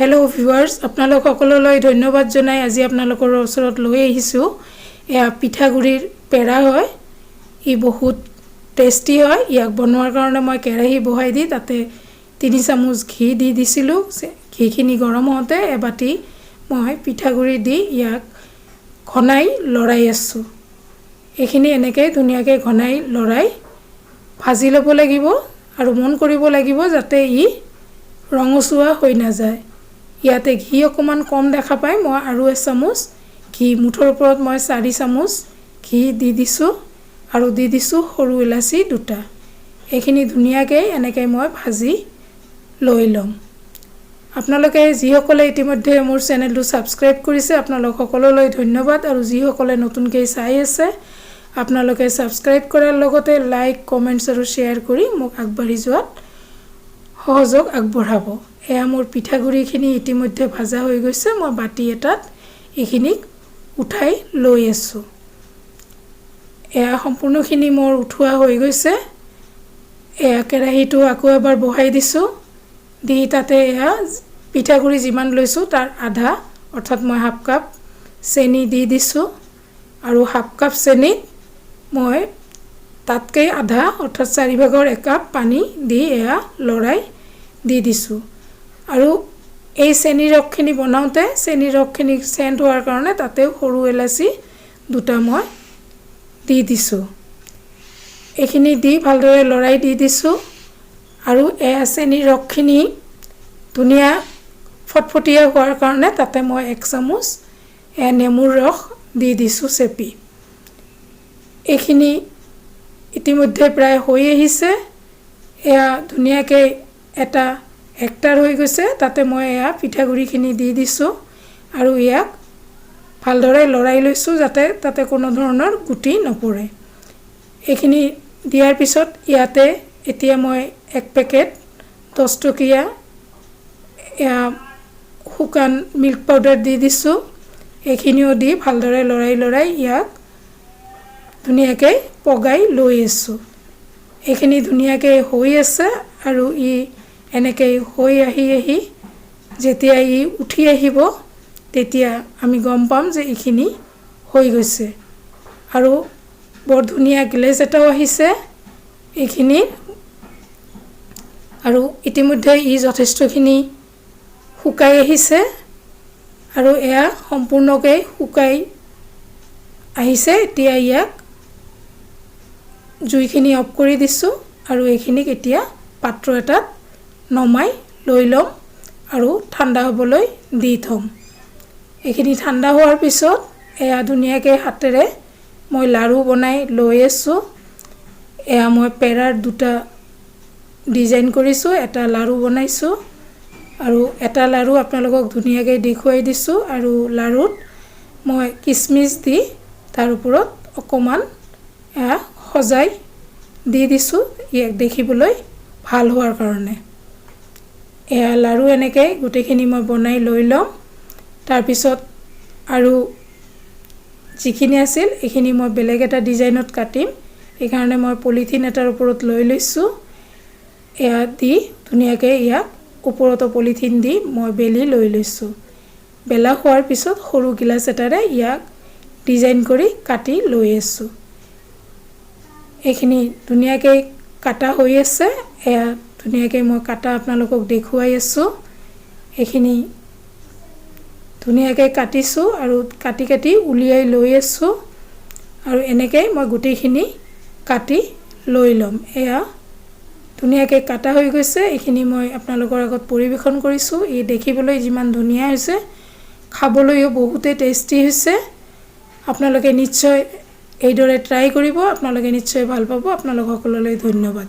Hello' viewers আপোনালোক সকলোলৈ ধন্যবাদ জনাই আজি আপোনালোকৰ ওচৰত লৈ আহিছোঁ। এয়া পিঠাগুড়িৰ পেৰা হয়। ই বহুত টেষ্টি হয়। ইয়াক বনোৱাৰ কাৰণে মই কেৰাহী বহাই দি তাতে তিনি চামুচ ঘি দি দিছিলোঁ। ঘিখিনি গৰম হওঁতে এবাতি মই পিঠাগুড়ি দি ইয়াক ঘনাই লৰাই আছোঁ। এইখিনি এনেকৈ ধুনীয়াকৈ ঘনাই লৰাই ভাজি ল'ব লাগিব আৰু মন কৰিব লাগিব যাতে ই ৰঙচুৱা হৈ নাযায়। ইয়াতে ঘি অকণমান কম দেখা পায় মই আৰু এচামুচ ঘি মুঠৰ ওপৰত মই চাৰি চামুচ ঘি দি দিছোঁ আৰু দি দিছোঁ সৰু ইলাচি দুটা। এইখিনি ধুনীয়াকৈ এনেকৈ মই ভাজি লৈ ল'ম। আপোনালোকে যিসকলে ইতিমধ্যে মোৰ চেনেলটো ছাবস্ক্ৰাইব কৰিছে আপোনালোক সকলোলৈ ধন্যবাদ আৰু যিসকলে নতুনকৈ চাই আছে আপোনালোকে ছাবস্ক্ৰাইব কৰাৰ লগতে লাইক কমেণ্টছ আৰু শ্বেয়াৰ কৰি মোক আগবাঢ়ি যোৱাত সহযোগ আগবঢ়াব। এয়া মোৰ পিঠাগুড়িখিনি ইতিমধ্যে ভাজা হৈ গৈছে। মই বাতি এটাত এইখিনিক উঠাই লৈ আছোঁ। এয়া সম্পূৰ্ণখিনি মোৰ উঠোৱা হৈ গৈছে। এয়া কেৰাহীটো আকৌ এবাৰ বহাই দিছোঁ। দি তাতে এয়া পিঠাগুড়ি যিমান লৈছোঁ তাৰ আধা, অৰ্থাৎ মই হাফ কাপ চেনি দি দিছোঁ। আৰু হাফ কাপ চেনিত মই তাতকৈ আধা, অৰ্থাৎ চাৰিভাগৰ একাপ পানী দি এয়া লৰাই দি দিছোঁ। আৰু এই চেনিৰ ৰসখিনি বনাওঁতে চেনিৰ ৰসখিনি চেণ্ট হোৱাৰ কাৰণে তাতেও সৰু এলাচি দুটা মই দি দিছোঁ। এইখিনি দি ভালদৰে লৰাই দি দিছোঁ আৰু এয়া চেনিৰ ৰসখিনি ধুনীয়া ফটফটীয়া হোৱাৰ কাৰণে তাতে মই এক চামুচ এয়া নেমুৰ ৰস দি দিছোঁ চেপি। এইখিনি ইতিমধ্যে প্ৰায় হৈ আহিছে। এয়া ধুনীয়াকৈ এটা একটাৰ হৈ গৈছে, তাতে মই এয়া পিঠাগুড়িখিনি দি দিছোঁ আৰু ইয়াক ভালদৰে লৰাই লৈছোঁ যাতে তাতে কোনো ধৰণৰ গুটি নপৰে। এইখিনি দিয়াৰ পিছত ইয়াতে এতিয়া মই এক পেকেট দহ টকীয়া এয়া শুকান মিল্ক পাউডাৰ দি দিছোঁ। এইখিনিও দি ভালদৰে লৰাই লৰাই ইয়াক ধুনীয়াকৈ পগাই লৈ আছোঁ। এইখিনি ধুনীয়াকৈ হৈ আছে আৰু ই এনেকৈ হৈ আহি আহি যেতিয়া ই উঠি আহিব, তেতিয়া আমি গম পাম যে এইখিনি হৈ গৈছে। আৰু বৰ ধুনীয়া গ্লেজ এটাও আহিছে এইখিনি। আৰু ইতিমধ্যে ই যথেষ্টখিনি শুকাই আহিছে আৰু এয়া সম্পূৰ্ণকৈ শুকাই আহিছে। এতিয়া ইয়াক জুইখিনি অফ কৰি দিছোঁ আৰু এইখিনিক এতিয়া পাত্ৰ এটাত নমাই লৈ ল'ম আৰু ঠাণ্ডা হ'বলৈ দি থ'ম। এইখিনি ঠাণ্ডা হোৱাৰ পিছত এয়া ধুনীয়াকৈ হাতেৰে মই লাড়ু বনাই লৈ আছোঁ। এয়া মই পেৰাৰ দুটা ডিজাইন কৰিছোঁ, এটা লাড়ু বনাইছোঁ আৰু এটা লাড়ু আপোনালোকক ধুনীয়াকৈ দেখুৱাই দিছোঁ আৰু লাড়ুত মই কিচমিচ দি তাৰ ওপৰত অকণমান সজাই দি দিছোঁ, ইয়াক দেখিবলৈ ভালো হোৱাৰ কাৰণে। এয়া লাড়ু এনেকৈ গোটেইখিনি মই বনাই লৈ ল'ম। তাৰপিছত আৰু যিখিনি আছিল এইখিনি মই বেলেগ এটা ডিজাইনত কাটিম। সেইকাৰণে মই পলিথিন এটাৰ ওপৰত লৈ লৈছোঁ। এয়া দি ধুনীয়াকৈ ইয়াক ওপৰতো পলিথিন দি মই বেলি লৈ লৈছোঁ। বেলা হোৱাৰ পিছত সৰু গিলাচ এটাৰে ইয়াক ডিজাইন কৰি কাটি লৈ আছোঁ। এইখিনি ধুনীয়াকৈ কাটা হৈ আছে। এয়া ধুনীয়াকৈ মই কাটা আপোনালোকক দেখুৱাই আছোঁ। এইখিনি ধুনীয়াকৈ কাটিছোঁ আৰু কাটি কাটি উলিয়াই লৈ আছোঁ। আৰু এনেকৈ মই গোটেইখিনি কাটি লৈ ল'ম। এয়া ধুনীয়াকৈ কাটা হৈ গৈছে। এইখিনি মই আপোনালোকৰ আগত পৰিৱেশন কৰিছোঁ। ই দেখিবলৈ যিমান ধুনীয়া হৈছে, খাবলৈও বহুতেই টেষ্টি হৈছে। আপোনালোকে নিশ্চয় এইদৰে ট্ৰাই কৰিব। আপোনালোকে নিশ্চয় ভালো পাব। আপোনালোক সকলোলৈ ধন্যবাদ।